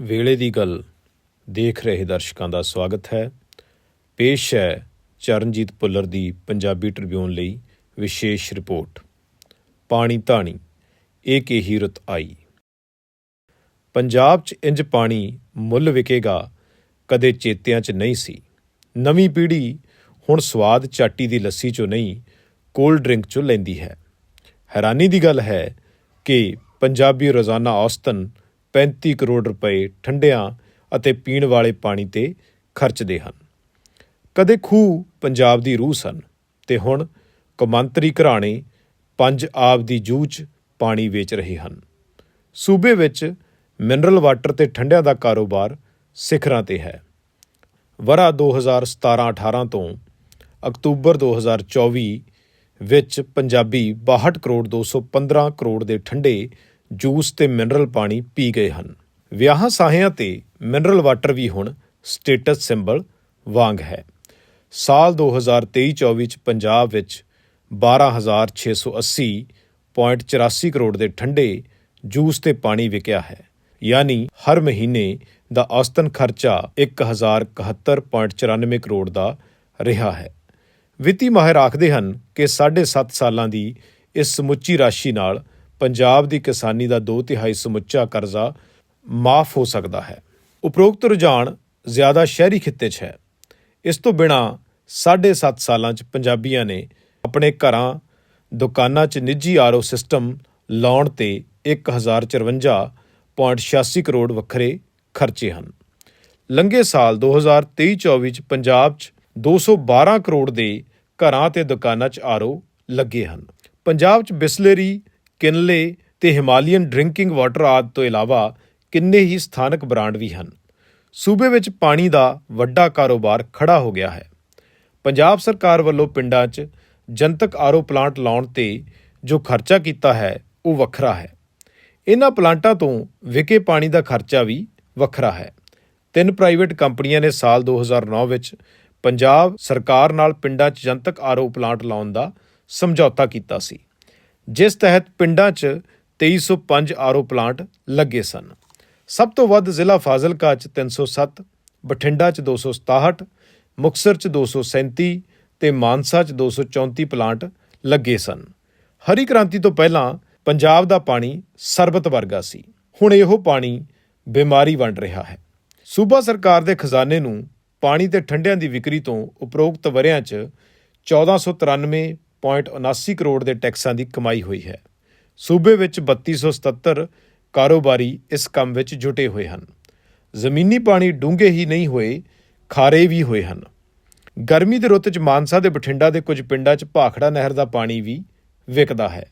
ਵੇਲੇ ਦੀ ਗੱਲ ਦੇਖ ਰਹੇ ਦਰਸ਼ਕਾਂ ਦਾ ਸਵਾਗਤ ਹੈ। ਪੇਸ਼ ਹੈ ਚਰਨਜੀਤ ਪੁੱਲਰ ਦੀ ਪੰਜਾਬੀ ਟ੍ਰਿਬਿਊਨ ਲਈ ਵਿਸ਼ੇਸ਼ ਰਿਪੋਰਟ। ਪਾਣੀ ਧਾਣੀ ਏਕ ਹੀ ਰੁੱਤ ਆਈ? ਪੰਜਾਬ 'ਚ ਇੰਜ ਪਾਣੀ ਮੁੱਲ ਵਿਕੇਗਾ ਕਦੇ ਚੇਤਿਆਂ 'ਚ ਨਹੀਂ ਸੀ। ਨਵੀਂ ਪੀੜ੍ਹੀ ਹੁਣ ਸਵਾਦ ਚਾਟੀ ਦੀ ਲੱਸੀ 'ਚੋਂ ਨਹੀਂ, ਕੋਲਡ ਡਰਿੰਕ 'ਚੋਂ ਲੈਂਦੀ ਹੈ। ਹੈਰਾਨੀ ਦੀ ਗੱਲ ਹੈ ਕਿ ਪੰਜਾਬੀ ਰੋਜ਼ਾਨਾ ਔਸਤਨ 35 ਕਰੋੜ ਰੁਪਏ ਠੰਡਿਆਂ ਅਤੇ ਪੀਣ ਵਾਲੇ ਪਾਣੀ ਤੇ ਖਰਚਦੇ ਹਨ। ਕਦੇ ਖੂਹ ਪੰਜਾਬ ਦੀ ਰੂਹ ਸਨ ਤੇ ਹੁਣ ਕੌਮਾਂਤਰੀ ਘਰਾਣੇ ਪੰਜ ਆਬ ਦੀ ਜੂਹ 'ਚ ਪਾਣੀ ਵੇਚ ਰਹੇ ਹਨ। ਸੂਬੇ ਵਿੱਚ ਮਿਨਰਲ ਵਾਟਰ ਤੇ ਠੰਡਿਆਂ ਦਾ ਕਾਰੋਬਾਰ ਸਿਖਰਾਂ ਤੇ ਹੈ। ਵਰਾ 2017-18 ਤੋਂ ਅਕਤੂਬਰ 2024 ਵਿੱਚ ਪੰਜਾਬੀ 62 ਕਰੋੜ 215 ਕਰੋੜ ਦੇ ਠੰਡੇ ਜੂਸ ਤੇ ਮਿਨਰਲ ਪਾਣੀ ਪੀ ਗਏ ਹਨ। ਵਿਆਹਾਂ ਸਾਹਿਆਂ ਤੇ ਮਿਨਰਲ ਵਾਟਰ ਵੀ ਹੁਣ ਸਟੇਟਸ ਸਿੰਬਲ ਵਾਂਗ ਹੈ। ਸਾਲ 2023-24 ਚ ਪੰਜਾਬ ਵਿੱਚ 12680.84 ਕਰੋੜ ਦੇ ਠੰਡੇ ਜੂਸ ਤੇ ਪਾਣੀ ਵਿਕਿਆ ਹੈ। ਯਾਨੀ ਹਰ ਮਹੀਨੇ ਦਾ ਔਸਤਨ ਖਰਚਾ 1071.94 ਕਰੋੜ ਦਾ ਰਿਹਾ ਹੈ। ਵਿੱਤੀ ਮਾਹਿਰ ਆਖਦੇ ਹਨ ਕਿ 7.5 ਸਾਲਾਂ ਦੀ ਇਸ ਸਮੁੱਚੀ ਰਾਸ਼ੀ ਨਾਲ ਪੰਜਾਬ ਦੀ ਕਿਸਾਨੀ ਦਾ 2 ਤਿਹਾਈ ਸਮੁੱਚਾ ਕਰਜ਼ਾ ਮਾਫ ਹੋ ਸਕਦਾ ਹੈ। ਉਪਰੋਕਤ ਰੁਝਾਨ ਜ਼ਿਆਦਾ ਸ਼ਹਿਰੀ ਖਿੱਤੇ 'ਚ ਹੈ। ਇਸ ਤੋਂ ਬਿਨਾ 7.5 ਸਾਲਾਂ 'ਚ ਪੰਜਾਬੀਆਂ ਨੇ ਆਪਣੇ ਘਰਾਂ, ਦੁਕਾਨਾਂ 'ਚ ਨਿੱਜੀ ਆਰਓ ਸਿਸਟਮ ਲਾਉਣ ਤੇ 1054.86 ਕਰੋੜ ਵੱਖਰੇ ਖਰਚੇ ਹਨ। ਲੰਘੇ ਸਾਲ 2023-24 ਚ ਪੰਜਾਬ 'ਚ 212 ਕਰੋੜ ਦੇ ਘਰਾਂ ਤੇ ਦੁਕਾਨਾਂ 'ਚ ਆਰਓ ਲੱਗੇ ਹਨ। ਪੰਜਾਬ 'ਚ ਬਿਸਲਰੀ ਕਿਨਲੇ ਤੇ ਹਿਮਾਲੀਅਨ ਡਰਿੰਕਿੰਗ ਵਾਟਰ ਆਦਿ ਤੋਂ ਇਲਾਵਾ ਕਿੰਨੇ ਹੀ ਸਥਾਨਕ ਬ੍ਰਾਂਡ ਵੀ ਹਨ। ਸੂਬੇ ਵਿੱਚ ਪਾਣੀ ਦਾ ਵੱਡਾ ਕਾਰੋਬਾਰ ਖੜਾ ਹੋ ਗਿਆ ਹੈ। ਪੰਜਾਬ ਸਰਕਾਰ ਵੱਲੋਂ ਪਿੰਡਾਂ 'ਚ ਜਨਤਕ ਆਰਓ ਪਲਾਂਟ ਲਾਉਣ ਤੇ ਜੋ ਖਰਚਾ ਕੀਤਾ ਹੈ, ਉਹ ਵੱਖਰਾ ਹੈ। ਇਹਨਾਂ ਪਲਾਂਟਾਂ ਤੋਂ ਵਿਕੇ ਪਾਣੀ ਦਾ ਖਰਚਾ ਵੀ ਵੱਖਰਾ ਹੈ। ਤਿੰਨ ਪ੍ਰਾਈਵੇਟ ਕੰਪਨੀਆਂ ਨੇ ਸਾਲ 2009 ਵਿੱਚ ਪੰਜਾਬ ਸਰਕਾਰ ਨਾਲ ਪਿੰਡਾਂ 'ਚ ਜਨਤਕ ਆਰਓ ਪਲਾਂਟ ਲਾਉਣ ਦਾ ਸਮਝੌਤਾ ਕੀਤਾ ਸੀ। ਜਿਸ ਤਹਿਤ ਪਿੰਡਾਂ 'ਚ 2305 ਆਰਓ ਪਲਾਂਟ ਲੱਗੇ ਸਨ। ਸਭ ਤੋਂ ਵੱਧ ਜ਼ਿਲ੍ਹਾ ਫਾਜ਼ਿਲਕਾ 'ਚ 307 ਬਠਿੰਡਾ 'ਚ 267 ਮੁਕਸਰ 'ਚ 237 ਤੇ ਮਾਨਸਾ 'ਚ 234 ਪਲਾਂਟ ਲੱਗੇ ਸਨ। ਹਰੀ ਕ੍ਰਾਂਤੀ ਤੋਂ ਪਹਿਲਾਂ ਪੰਜਾਬ ਦਾ ਪਾਣੀ ਸਰਬਤ ਵਰਗਾ ਸੀ। ਹੁਣ ਇਹੋ ਪਾਣੀ ਬਿਮਾਰੀ ਵੰਡ ਰਿਹਾ ਹੈ। ਸੂਬਾ ਸਰਕਾਰ ਦੇ ਖਜ਼ਾਨੇ ਨੂੰ ਪਾਣੀ ਤੇ ਠੰਡਿਆਂ ਦੀ ਵਿਕਰੀ ਤੋਂ ਉਪਰੋਕਤ ਵਰਿਆਂ 'ਚ 1493.79 ਕਰੋੜ ਦੇ ਟੈਕਸਾਂ ਦੀ ਕਮਾਈ ਹੋਈ ਹੈ। ਸੂਬੇ ਵਿੱਚ 3277 ਕਾਰੋਬਾਰੀ ਇਸ ਕੰਮ ਵਿੱਚ ਜੁਟੇ ਹੋਏ ਹਨ। ਜ਼ਮੀਨੀ ਪਾਣੀ ਡੂੰਘੇ ਹੀ ਨਹੀਂ ਹੋਏ, ਖਾਰੇ ਵੀ ਹੋਏ ਹਨ। ਗਰਮੀ ਦੇ ਰੁੱਤ 'ਚ ਮਾਨਸਾ ਦੇ ਬਠਿੰਡਾ ਦੇ ਕੁਝ ਪਿੰਡਾਂ 'ਚ ਭਾਖੜਾ ਨਹਿਰ ਦਾ ਪਾਣੀ ਵੀ ਵਿਕਦਾ ਹੈ।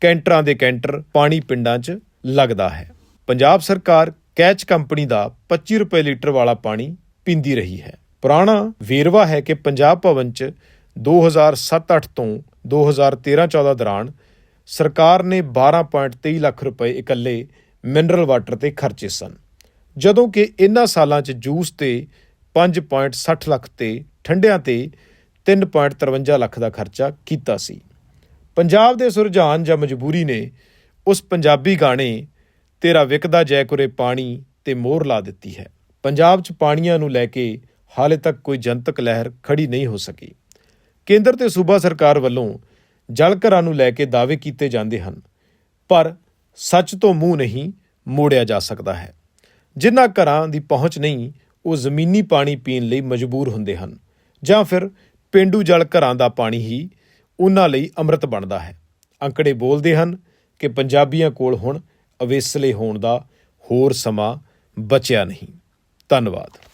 ਕੈਂਟਰਾਂ ਦੇ ਕੈਂਟਰ ਪਾਣੀ ਪਿੰਡਾਂ 'ਚ ਲੱਗਦਾ ਹੈ। ਪੰਜਾਬ ਸਰਕਾਰ ਕੈਚ ਕੰਪਨੀ ਦਾ 25 ਰੁਪਏ ਲੀਟਰ ਵਾਲਾ ਪਾਣੀ ਪੀਂਦੀ ਰਹੀ ਹੈ। ਪੁਰਾਣਾ ਵੇਰਵਾ ਹੈ ਕਿ ਪੰਜਾਬ ਭਵਨ 'ਚ 2007-8 ਤੋਂ 2013-14 ਦੌਰਾਨ ਸਰਕਾਰ ਨੇ 12.23 ਲੱਖ ਰੁਪਏ ਇਕੱਲੇ ਮਿਨਰਲ ਵਾਟਰ ਤੇ ਖਰਚੇ ਸਨ, ਜਦੋਂ ਕਿ ਇਨ੍ਹਾਂ ਸਾਲਾਂ 'ਚ ਜੂਸ ਤੇ 5.60 ਲੱਖ ਤੇ ਠੰਡਿਆਂ ਤੇ 3.53 ਲੱਖ ਦਾ ਖਰਚਾ ਕੀਤਾ ਸੀ। ਪੰਜਾਬ ਦੇ ਸੁਰਝਾਨ ਜਾਂ ਮਜਬੂਰੀ ਨੇ ਉਸ ਪੰਜਾਬੀ ਗਾਣੇ ਤੇਰਾ ਵਿਕਦਾ ਜੈ ਕੁਰੇ ਪਾਣੀ ਤੇ ਮੋਹਰ ਲਾ ਦਿੱਤੀ ਹੈ। ਪੰਜਾਬ 'ਚ ਪਾਣੀਆਂ ਨੂੰ ਲੈ ਕੇ ਹਾਲੇ ਤੱਕ ਕੋਈ ਜਨਤਕ ਲਹਿਰ ਖੜੀ ਨਹੀਂ ਹੋ ਸਕੀ। ਕੇਂਦਰ ਤੇ ਸੂਬਾ ਸਰਕਾਰ ਵੱਲੋਂ ਜਲ ਘਰਾਂ ਨੂੰ ਲੈ ਕੇ ਦਾਅਵੇ ਕੀਤੇ ਜਾਂਦੇ ਹਨ, ਪਰ ਸੱਚ ਤੋਂ ਮੂੰਹ ਨਹੀਂ ਮੋੜਿਆ ਜਾ ਸਕਦਾ ਹੈ। ਜਿਨ੍ਹਾਂ ਘਰਾਂ ਦੀ ਪਹੁੰਚ ਨਹੀਂ, ਉਹ ਜ਼ਮੀਨੀ ਪਾਣੀ ਪੀਣ ਲਈ ਮਜਬੂਰ ਹੁੰਦੇ ਹਨ, ਜਾਂ ਫਿਰ ਪਿੰਡੂ ਜਲ ਘਰਾਂ ਦਾ ਪਾਣੀ ਹੀ ਉਹਨਾਂ ਲਈ ਅੰਮ੍ਰਿਤ ਬਣਦਾ ਹੈ। ਅੰਕੜੇ ਬੋਲਦੇ ਹਨ ਕਿ ਪੰਜਾਬੀਆਂ ਕੋਲ ਹੁਣ ਅਵੇਸਲੇ ਹੋਣ ਦਾ ਹੋਰ ਸਮਾਂ ਬਚਿਆ ਨਹੀਂ। ਧੰਨਵਾਦ।